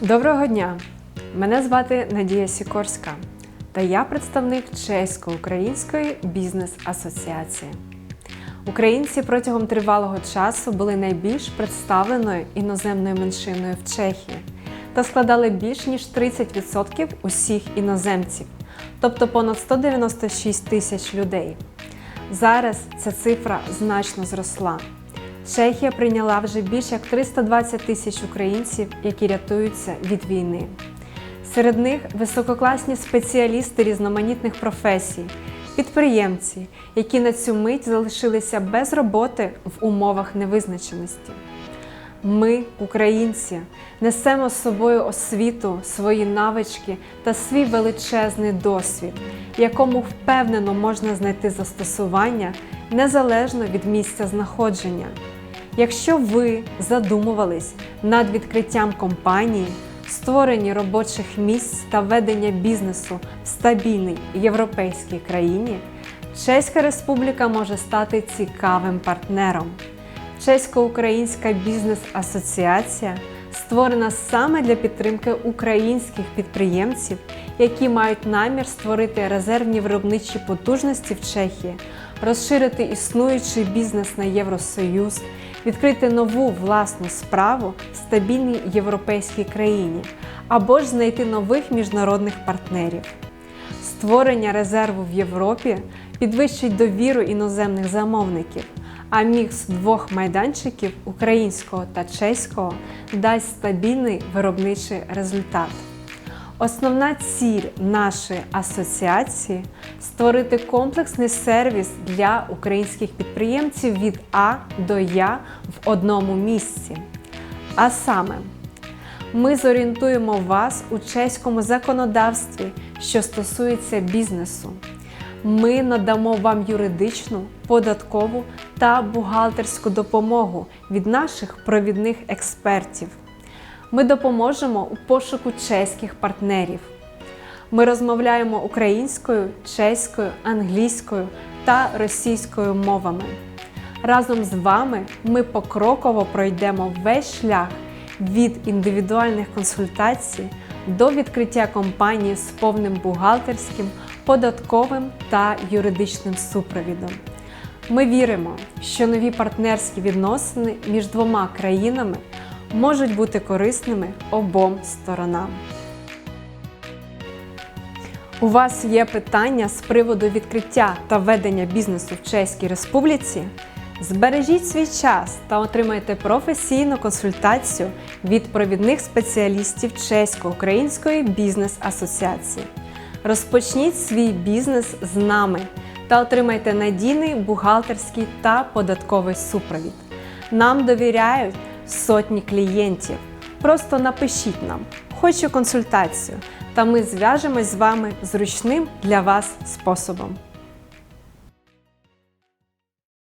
Доброго дня! Мене звати Надія Сікорська, та я представник Чесько-Української бізнес-асоціації. Українці протягом тривалого часу були найбільш представленою іноземною меншиною в Чехії та складали більш ніж 30% усіх іноземців, тобто понад 196 тисяч людей. Зараз ця цифра значно зросла. Чехія прийняла вже більш як 320 тисяч українців, які рятуються від війни. Серед них висококласні спеціалісти різноманітних професій, підприємці, які на цю мить залишилися без роботи в умовах невизначеності. Ми, українці, несемо з собою освіту, свої навички та свій величезний досвід, якому впевнено можна знайти застосування незалежно від місця знаходження. Якщо ви задумувались над відкриттям компанії, створення робочих місць та ведення бізнесу в стабільній європейській країні, Чеська Республіка може стати цікавим партнером. Чесько-Українська бізнес-асоціація створена саме для підтримки українських підприємців, які мають намір створити резервні виробничі потужності в Чехії, розширити існуючий бізнес на Євросоюз, відкрити нову власну справу в стабільній європейській країні або ж знайти нових міжнародних партнерів. Створення резерву в Європі підвищить довіру іноземних замовників, а мікс двох майданчиків українського та чеського дасть стабільний виробничий результат. Основна ціль нашої асоціації створити комплексний сервіс для українських підприємців від А до Я в одному місці. А саме, ми зорієнтуємо вас у чеському законодавстві, що стосується бізнесу. Ми надамо вам юридичну, податкову та бухгалтерську допомогу від наших провідних експертів. Ми допоможемо у пошуку чеських партнерів. Ми розмовляємо українською, чеською, англійською та російською мовами. Разом з вами ми покроково пройдемо весь шлях від індивідуальних консультацій до відкриття компанії з повним бухгалтерським, податковим та юридичним супровідом. Ми віримо, що нові партнерські відносини між двома країнами можуть бути корисними обом сторонам. У вас є питання з приводу відкриття та ведення бізнесу в Чеській Республіці? Збережіть свій час та отримайте професійну консультацію від провідних спеціалістів Чесько-Української бізнес-асоціації. Розпочніть свій бізнес з нами та отримайте надійний бухгалтерський та податковий супровід. Нам довіряють сотні клієнтів. Просто напишіть нам, хочу консультацію, та ми зв'яжемось з вами зручним для вас способом.